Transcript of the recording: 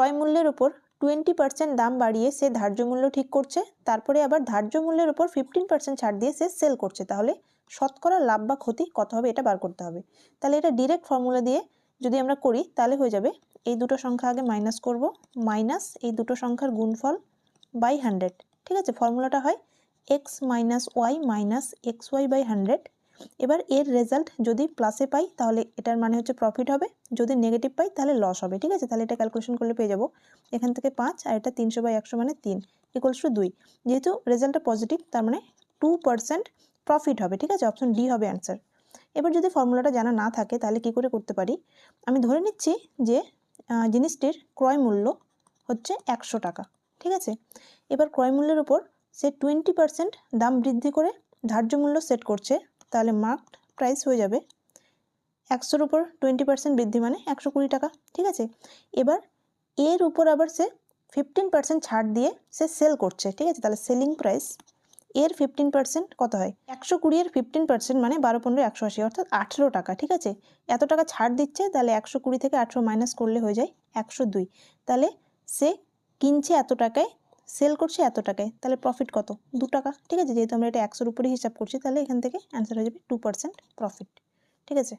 ক্রয় মূল্যের উপর টোয়েন্টি পার্সেন্ট দাম বাড়িয়ে সে ধার্য মূল্য ঠিক করছে, তারপরে আবার ধার্য মূল্যের উপর ফিফটিন পার্সেন্ট ছাড় দিয়ে সে সেল করছে। তাহলে শতকরা লাভ বা ক্ষতি কত হবে এটা বার করতে হবে। তাহলে এটা ডিরেক্ট ফর্মুলা দিয়ে যদি আমরা করি, তাহলে হয়ে যাবে এই দুটো সংখ্যা আগে মাইনাস করব মাইনাস এই দুটো সংখ্যার গুণফল বাই হান্ড্রেড ঠিক আছে? ফর্মুলাটা হয় X minus Y minus X Y by hundred এবার এর রেজাল্ট যদি প্লাসে পাই, তাহলে এটার মানে হচ্ছে প্রফিট হবে। যদি নেগেটিভ পাই, তাহলে লস হবে। ঠিক আছে? তাহলে এটা ক্যালকুলেশন করলে পেয়ে যাব। এখান থেকে পাঁচ, আর এটা তিনশো বাই একশো মানে তিন ইকুয়ালস টু দুই। যেহেতু রেজাল্টটা পজিটিভ তার মানে টু পার্সেন্ট প্রফিট হবে। ঠিক আছে? অপশন ডি হবে অ্যান্সার এবার যদি ফর্মুলাটা জানা না থাকে, তাহলে কি করে করতে পারি? আমি ধরে নিচ্ছি যে জিনিসটির ক্রয় মূল্য হচ্ছে একশো টাকা। ঠিক আছে? এবার ক্রয় মূল্যের উপর সে টোয়েন্টি পার্সেন্ট দাম বৃদ্ধি করে ধার্য মূল্য সেট করছে তাহলে মার্কড প্রাইস হয়ে যাবে। একশোর উপর টোয়েন্টি পার্সেন্ট বৃদ্ধি মানে একশো কুড়ি টাকা, ঠিক আছে? এবার এর উপর আবার সে ফিফটিন পার্সেন্ট ছাড় দিয়ে সে সেল করছে, ঠিক আছে? তাহলে সেলিং প্রাইস এর ফিফটিন পার্সেন্ট কত হয়? একশো কুড়ি এর ফিফটিন পার্সেন্ট মানে বারো, পনেরো, একশো আশি, অর্থাৎ আঠেরো টাকা, ঠিক আছে? এত টাকা ছাড় দিচ্ছে, তাহলে একশো কুড়ি থেকে আঠেরো মাইনাস করলে হয়ে যায় একশো দুই। তাহলে সে কিনছে এত টাকায় সেল করছি এত টাকায়, তাহলে প্রফিট কত? দু টাকা, ঠিক আছে? যেহেতু আমরা এটা একশোর উপরে হিসাব করছি, তাহলে এখান থেকে অ্যান্সার হয়ে যাবে টু পার্সেন্ট প্রফিট ঠিক আছে?